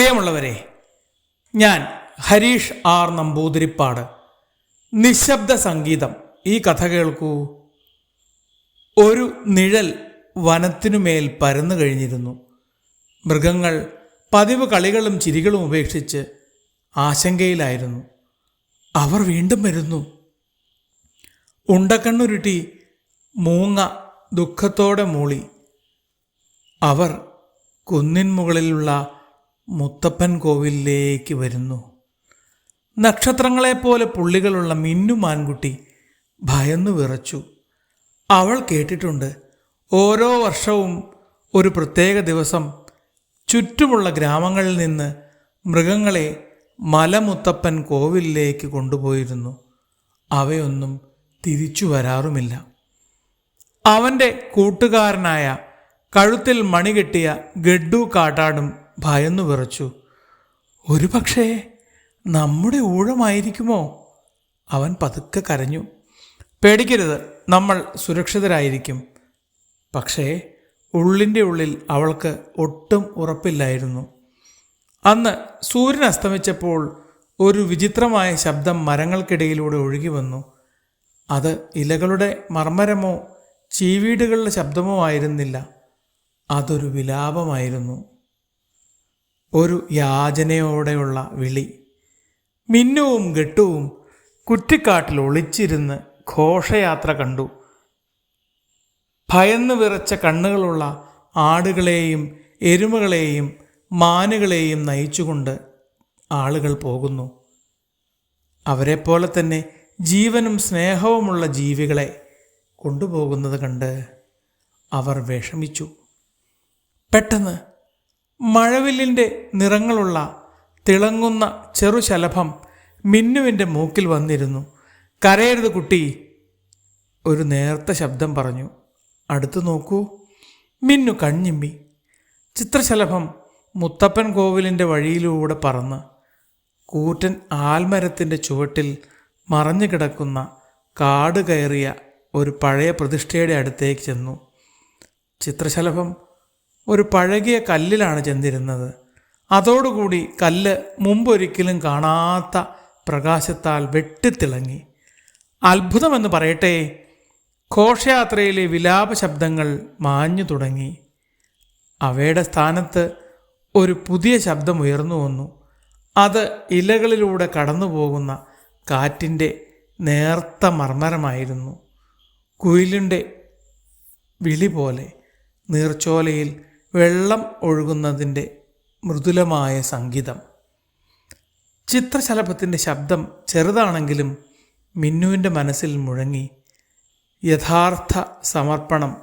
പ്രിയമുള്ളവരെ ഞാൻ ഹരീഷ് ആർ നമ്പൂതിരിപ്പാട്. നിശബ്ദ സംഗീതം. ഈ കഥ കേൾക്കൂ. ഒരു നിഴൽ വനത്തിനുമേൽ പരന്നു കഴിഞ്ഞിരുന്നു. മൃഗങ്ങൾ പതിവ് കളികളും ചിരികളും ഉപേക്ഷിച്ച് ആശങ്കയിലായിരുന്നു. അവർ വീണ്ടും വരുന്നു. ഉണ്ടക്കണ്ണുരുട്ടി മൂങ്ങ ദുഃഖത്തോടെ മൂളി. അവർ കുന്നിൻ മുകളിലുള്ള മുത്തപ്പൻ കോവിലിലേക്ക് വരുന്നു. നക്ഷത്രങ്ങളെപ്പോലെ പുള്ളികളുള്ള മിന്നു മാൻകുട്ടി ഭയന്നു വിറച്ചു. അവൾ കേട്ടിട്ടുണ്ട് ഓരോ വർഷവും ഒരു പ്രത്യേക ദിവസം ചുറ്റുമുള്ള ഗ്രാമങ്ങളിൽ നിന്ന് മൃഗങ്ങളെ മലമുത്തപ്പൻ കോവിലിലേക്ക് കൊണ്ടുപോയിരുന്നു. അവയൊന്നും തിരിച്ചു വരാറുമില്ല. അവന്റെ കൂട്ടുകാരനായ കഴുത്തിൽ മണികെട്ടിയ ഗഡ്ഡു കാട്ടാടും ഭയന്നു വിറച്ചു. ഒരു പക്ഷേ നമ്മുടെ ഊഴമായിരിക്കുമോ? അവൻ പതുക്കെ കരഞ്ഞു. പേടിക്കരുത് നമ്മൾ സുരക്ഷിതരായിരിക്കും. പക്ഷേ ഉള്ളിന്റെ ഉള്ളിൽ അവൾക്ക് ഒട്ടും ഉറപ്പില്ലായിരുന്നു. അന്ന് സൂര്യൻ അസ്തമിച്ചപ്പോൾ ഒരു വിചിത്രമായ ശബ്ദം മരങ്ങൾക്കിടയിലൂടെ ഒഴുകി വന്നു. അത് ഇലകളുടെ മർമ്മരമോ ചീവീടുകളുടെ ശബ്ദമോ ആയിരുന്നില്ല. അതൊരു വിലാപമായിരുന്നു. ഒരു യാചനയോടെയുള്ള വിളി. മിന്നുവും ഗട്ടുവും കുറ്റിക്കാട്ടിൽ ഒളിച്ചിരുന്ന് ഘോഷയാത്ര കണ്ടു. ഭയന്ന് വിറച്ച കണ്ണുകളുള്ള ആടുകളെയും എരുമകളെയും മാനുകളെയും നയിച്ചുകൊണ്ട് ആളുകൾ പോകുന്നു. അവരെപ്പോലെ തന്നെ ജീവനും സ്നേഹവുമുള്ള ജീവികളെ കൊണ്ടുപോകുന്നത് കണ്ട് അവർ വിഷമിച്ചു. പെട്ടെന്ന് മഴവില്ലിന്റെ നിറങ്ങളുള്ള തിളങ്ങുന്ന ചെറുശലഭം മിന്നുവിന്റെ മൂക്കിൽ വന്നിരുന്നു. കരയരുത് കുട്ടി ഒരു നേർത്ത ശബ്ദം പറഞ്ഞു. അടുത്തു നോക്കൂ. മിന്നു കഞ്ഞിമ്മി ചിത്രശലഭം മുത്തപ്പൻ കോവിലിന്റെ വഴിയിലൂടെ പറന്ന് കൂറ്റൻ ആൽമരത്തിന്റെ ചുവട്ടിൽ മറഞ്ഞു കിടക്കുന്ന കാട് കയറിയ ഒരു പഴയ പ്രതിഷ്ഠയുടെ അടുത്തേക്ക് ചെന്നു. ചിത്രശലഭം ഒരു പഴകിയ കല്ലിലാണ് ചെന്നിരുന്നത്. അതോടുകൂടി കല്ല് മുമ്പൊരിക്കലും കാണാത്ത പ്രകാശത്താൽ വെട്ടിത്തിളങ്ങി. അത്ഭുതമെന്ന് പറയട്ടെ ഘോഷയാത്രയിലെ വിലാപ ശബ്ദങ്ങൾ മാഞ്ഞു തുടങ്ങി. അവയുടെ സ്ഥാനത്ത് ഒരു പുതിയ ശബ്ദം ഉയർന്നു വന്നു. അത് ഇലകളിലൂടെ കടന്നുപോകുന്ന കാറ്റിന്റെ നേർത്ത മർമ്മരമായിരുന്നു. കുയിലിന്റെ വിളി പോലെ നീർച്ചോലയിൽ വെള്ളം ഒഴുകുന്നതിന്റെ മൃദുലമായ സംഗീതം. ചിത്രശലഭത്തിന്റെ ശബ്ദം ചെറുതാണെങ്കിലും മിന്നുവിന്റെ മനസ്സിൽ മുഴങ്ങി യഥാർത്ഥ സമർപ്പണം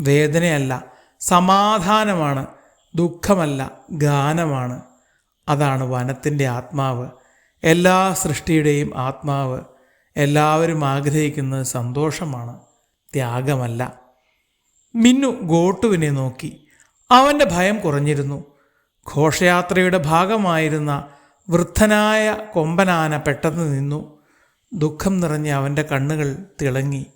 വേദനയല്ല സമാധാനമാണ് ദുഃഖമല്ല ഗാനമാണ്. അതാണ് വനത്തിന്റെ ആത്മാവ്. എല്ലാ സൃഷ്ടിയുടെയും ആത്മാവ് എല്ലാവരും ആഗ്രഹിക്കുന്നത് സന്തോഷമാണ് ത്യാഗമല്ല. മിന്നു ഗോട്ടുവിനെ നോക്കി അവന്റെ ഭയം കുറഞ്ഞിരുന്നു. ഘോഷയാത്രയുടെ ഭാഗമായിരുന്ന വൃദ്ധനായ കൊമ്പനാന പെട്ടെന്ന് നിന്നു. ദുഃഖം നിറഞ്ഞ അവന്റെ കണ്ണുകൾ തിളങ്ങി.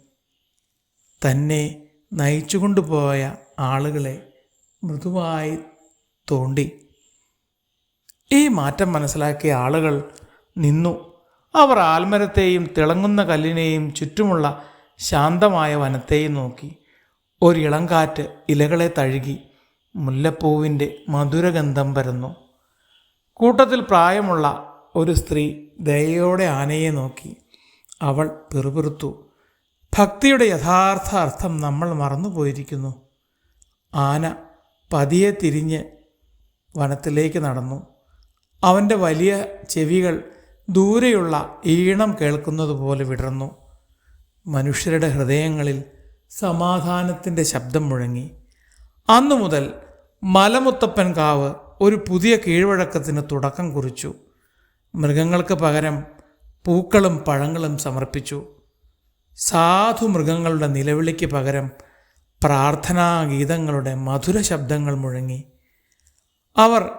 തന്നെ നയിച്ചുകൊണ്ടുപോയ ആളുകളെ മൃദുവായി തോണ്ടി. ഈ മാറ്റം മനസ്സിലാക്കിയ ആളുകൾ നിന്നു. അവർ ആൽമരത്തെയും തിളങ്ങുന്ന കല്ലിനെയും ചുറ്റുമുള്ള ശാന്തമായ വനത്തെയും നോക്കി. ഒരിളങ്കാറ്റ് ഇലകളെ തഴുകി. മുല്ലപ്പൂവിന്റെ മധുരഗന്ധം പരന്നു. കൂട്ടത്തിൽ പ്രായമുള്ള ഒരു സ്ത്രീ ദയയോടെ ആനയെ നോക്കി. അവൾ പിറുപിറുത്തു. ഭക്തിയുടെ യഥാർത്ഥ അർത്ഥം നമ്മൾ മറന്നുപോയിരിക്കുന്നു. ആന പതിയെ തിരിഞ്ഞ് വനത്തിലേക്ക് നടന്നു. അവന്റെ വലിയ ചെവികൾ ദൂരെയുള്ള ഈണം കേൾക്കുന്നത് പോലെ വിടർന്നു. മനുഷ്യരുടെ ഹൃദയങ്ങളിൽ സമാധാനത്തിന്റെ ശബ്ദം മുഴങ്ങി. അന്നു മുതൽ മലമുത്തപ്പൻ കാവ് ഒരു പുതിയ കീഴ്വഴക്കത്തിന് തുടക്കം കുറിച്ചു. മൃഗങ്ങൾക്ക് പകരം പൂക്കളും പഴങ്ങളും സമർപ്പിച്ചു. സാധു മൃഗങ്ങളുടെ നിലവിളിക്ക് പകരം പ്രാർത്ഥനാ ഗീതങ്ങളുടെ മധുര ശബ്ദങ്ങൾ മുഴങ്ങി. അവർ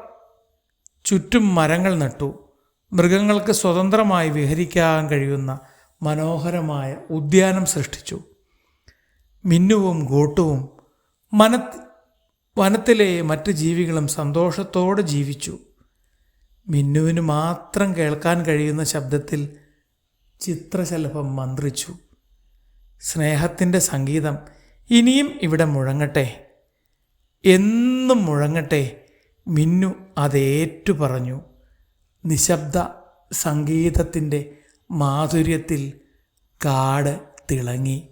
ചുറ്റും മരങ്ങൾ നട്ടു. മൃഗങ്ങൾക്ക് സ്വതന്ത്രമായി വിഹരിക്കാൻ കഴിയുന്ന മനോഹരമായ ഉദ്യാനം സൃഷ്ടിച്ചു. മിന്നുവും ഗോട്ടുവും മനത്ത് വനത്തിലെ മറ്റ് ജീവികളും സന്തോഷത്തോടെ ജീവിച്ചു. മിന്നുവിന് മാത്രം കേൾക്കാൻ കഴിയുന്ന ശബ്ദത്തിൽ ചിത്രശലഭം മന്ത്രിച്ചു. സ്നേഹത്തിന്റെ സംഗീതം ഇനിയും ഇവിടെ മുഴങ്ങട്ടെ? എന്നും മുഴങ്ങട്ടെ? മിന്നു അതേറ്റു പറഞ്ഞു. നിശബ്ദ സംഗീതത്തിന്റെ മാധുര്യത്തിൽ കാട് തിളങ്ങി.